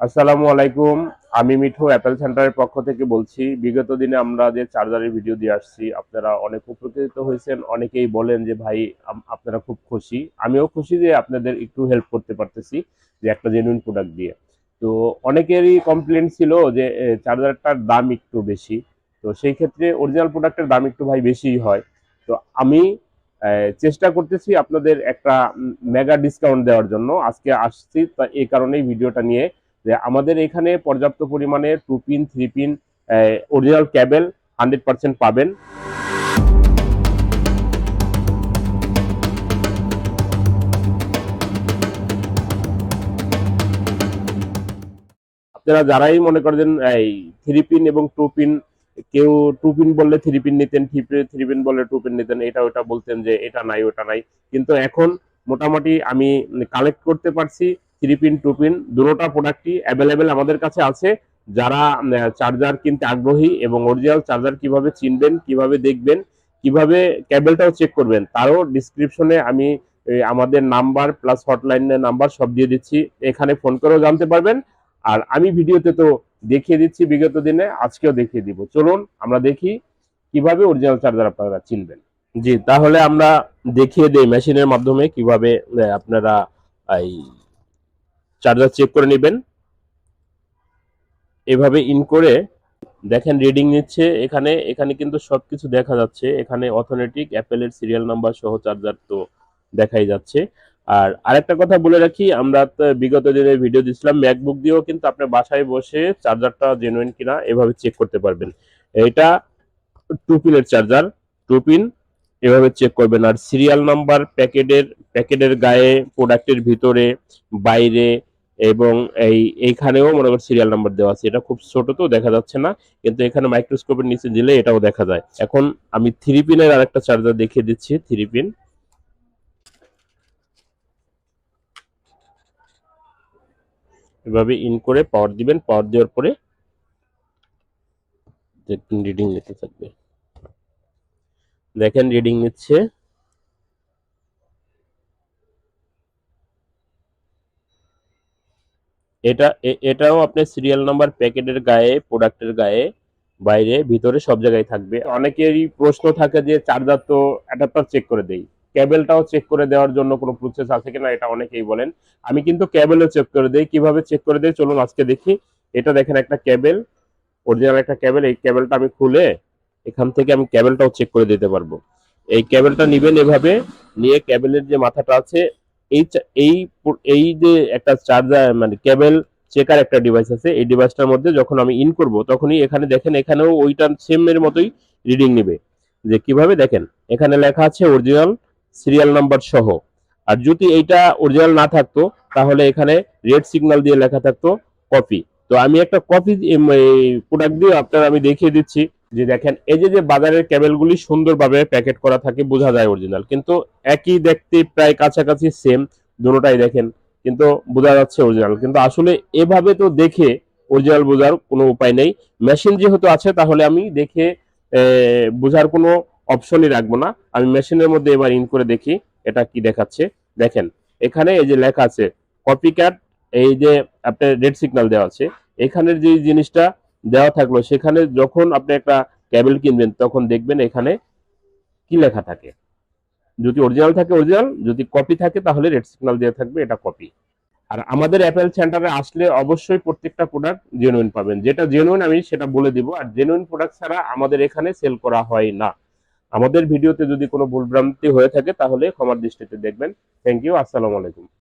আসসালামু আলাইকুম। আমি মিঠু অ্যাপেল সেন্টারের পক্ষ থেকে বলছি, বিগত দিনে আমরা যে চার্জারের ভিডিও দিয়ে আসছি, আপনারা অনেক উপকৃত হয়েছেন। অনেকেই বলেন যে, ভাই আপনারা খুব খুশি। আমিও খুশি যে আপনাদের একটু হেল্প করতে পারতেছি যে একটা জেনুইন প্রোডাক্ট দিয়ে। তো অনেকেরই কমপ্লেন ছিল যে চার্জারটার দাম একটু বেশি। তো সেই ক্ষেত্রে অরিজিনাল প্রোডাক্টের দাম একটু ভাই বেশিই হয়। তো আমি চেষ্টা করতেছি আপনাদের একটা মেগা ডিসকাউন্ট দেওয়ার জন্য। আজকে আসছি, তা এই কারণেই ভিডিওটা নিয়ে যে আমাদের এখানে পর্যাপ্ত পরিমাণে two pin three pin original cable hundred percent পাবেন। আপনারা যারাই মনে করেন এই থ্রি পিন এবং টু পিন কেউ টু পিন বললে থ্রি পিন নিতেন থ্রি পিন বললে টু পিন নিতেন, এটা ওটা বলতেন যে এটা নাই, ওটা নাই। কিন্তু এখন মোটামুটি আমি কালেক্ট করতে পারছি। থ্রি পিন টু পিন দুটোটা প্রোডাক্টই অ্যাভেলেবেল আমাদের কাছে আছে। যারা চার্জার কিনতে আগ্রহী এবং অরিজিনাল চার্জার কীভাবে চিনবেন, কীভাবে দেখবেন, কীভাবে ক্যাবেলটাও চেক করবেন, তারও ডিসক্রিপশনে আমি আমাদের নাম্বার প্লাস হটলাইনের নাম্বার সব দিয়ে দিচ্ছি। এখানে ফোন করেও জানতে পারবেন। আর আমি ভিডিওতে তো দেখিয়ে দিচ্ছি, বিগত দিনে আজকেও দেখিয়ে দিব। চলুন আমরা দেখি কীভাবে অরিজিনাল চার্জার আপনারা চিনবেন। জি, তাহলে আমরা দেখিয়ে দেই মেশিনের মাধ্যমে কীভাবে আপনারা, এই চার্জার চেক করে নেবেন। এভাবে ইন করে দেখেন রিডিং নিচ্ছে। এখানে এখানে কিন্তু সব কিছু দেখা যাচ্ছে। এখানে অথেন্টিক অ্যাপেলের সিরিয়াল নাম্বার সহ চার্জার তো দেখাই যাচ্ছে। আর আরেকটা কথা বলে রাখি, আমরা বিগত দিনে ভিডিও দিছিলাম ম্যাকবুক দিয়েও কিন্তু আপনার বাসায় বসে চার্জারটা জেনুইন কিনা এভাবে চেক করতে পারবেন। এটা টু পিনের চার্জার টু পিন এভাবে চেক করবেন। আর সিরিয়াল নাম্বার প্যাকেটের প্যাকেটের গায়ে প্রোডাক্টের ভিতরে, বাইরে এবং এই, এইখানেও মনে করেন সিরিয়াল নাম্বার দেওয়া আছে। এটা খুব ছোট তো, দেখা যাচ্ছে না। কিন্তু এখানে মাইক্রোস্কোপের নিচে দিলে এটাও দেখা যায়। এখন আমি থ্রি পিনের আরেকটা চার্জার দেখিয়ে দিচ্ছি থ্রি পিন এভাবে ইন করে পাওয়ার দিবেন। পাওয়ার দেওয়ার পরে রিডিং নিতে থাকবে। দেখেন রিডিং নিচ্ছে। এটা এটাও আপনার সিরিয়াল নাম্বার প্যাকেটের গায়ে প্রোডাক্টের গায়ে, বাইরে, ভিতরে সব জায়গায় থাকবে। অনেকেরই প্রশ্ন থাকে যে চার্জার তো অ্যাডাপ্টার চেক করে দেই। কেবলটাও চেক করে দেওয়ার জন্য কোনো প্রসেস আছে কিনা এটা অনেকেই বলেন। আমি কিন্তু কেবলও চেক করে দেই। কীভাবে চেক করে দেই? চলুন আজকে দেখি। এটা দেখেন একটা কেবল অরিজিনাল একটা কেবল এই কেবলটা আমি খুলে এখান থেকে আমি কেবলটাও চেক করে দিতে পারব। এই কেবলটা নিবেন এভাবে। নিয়ে কেবলের যে মাথাটা আছে এই এই এই যে একটা চার্জার মানে কেবল চেকার একটা ডিভাইস আছে, এই ডিভাইসটার মধ্যে যখন আমি ইন করব, তখনই এখানে দেখেন, এখানেও ওইটা সেম এর মতোই রিডিং নেবে। যে কীভাবে, দেখেন, এখানে লেখা আছে অরিজিনাল সিরিয়াল নাম্বার সহ। আর যদি এইটা অরিজিনাল না থাকতো, তাহলে এখানে রেড সিগন্যাল দিয়ে লেখা থাকতো কপি তো আমি একটা কপি প্রোডাক্ট দিয়ে আপনার আমি দেখিয়ে দিচ্ছি যে দেখেন, এই যে যে বাজারের ক্যাবেলগুলি সুন্দরভাবে প্যাকেট করা থাকে, বোঝা যায় অরিজিনাল কিন্তু একই দেখতে প্রায় কাছাকাছি সেম দুটোটাই দেখেন, কিন্তু বোঝা যাচ্ছে অরিজিনাল কিন্তু আসলে এভাবে তো দেখে অরিজিনাল বোঝার কোনো উপায় নেই। মেশিন যেহেতু আছে, তাহলে আমি দেখে বোঝার কোনো অপশনই রাখব না। আমি মেশিনের মধ্যে এবার ইন করে দেখি, এটা কি দেখাচ্ছে। দেখেন, এখানে এই যে লেখা আছে কপি ক্যাট এই যে আপনার রেড সিগন্যাল দেওয়া আছে, এখানের যে জিনিসটা দেওয়া থাকল, সেখানে যখন আপনি একটা ক্যাবেল কিনবেন, তখন দেখবেন এখানে কি লেখা থাকে। যদি অরিজিনাল থাকে অরিজিনাল যদি কপি থাকে তাহলে রেড সিগন্যাল দেওয়া থাকবে, এটা কপি আর আমাদের অ্যাপেল সেন্টারে আসলে অবশ্যই প্রত্যেকটা প্রোডাক্ট জেনুইন পাবেন। যেটা জেনুইন আমি সেটা বলে দিব, আর জেনুইন প্রোডাক্ট ছাড়া আমাদের এখানে সেল করা হয় না। আমাদের ভিডিওতে যদি কোনো ভুলভ্রান্তি হয়ে থাকে, তাহলে ক্ষমার দৃষ্টিতে দেখবেন। থ্যাংক ইউ আসসালামু আলাইকুম।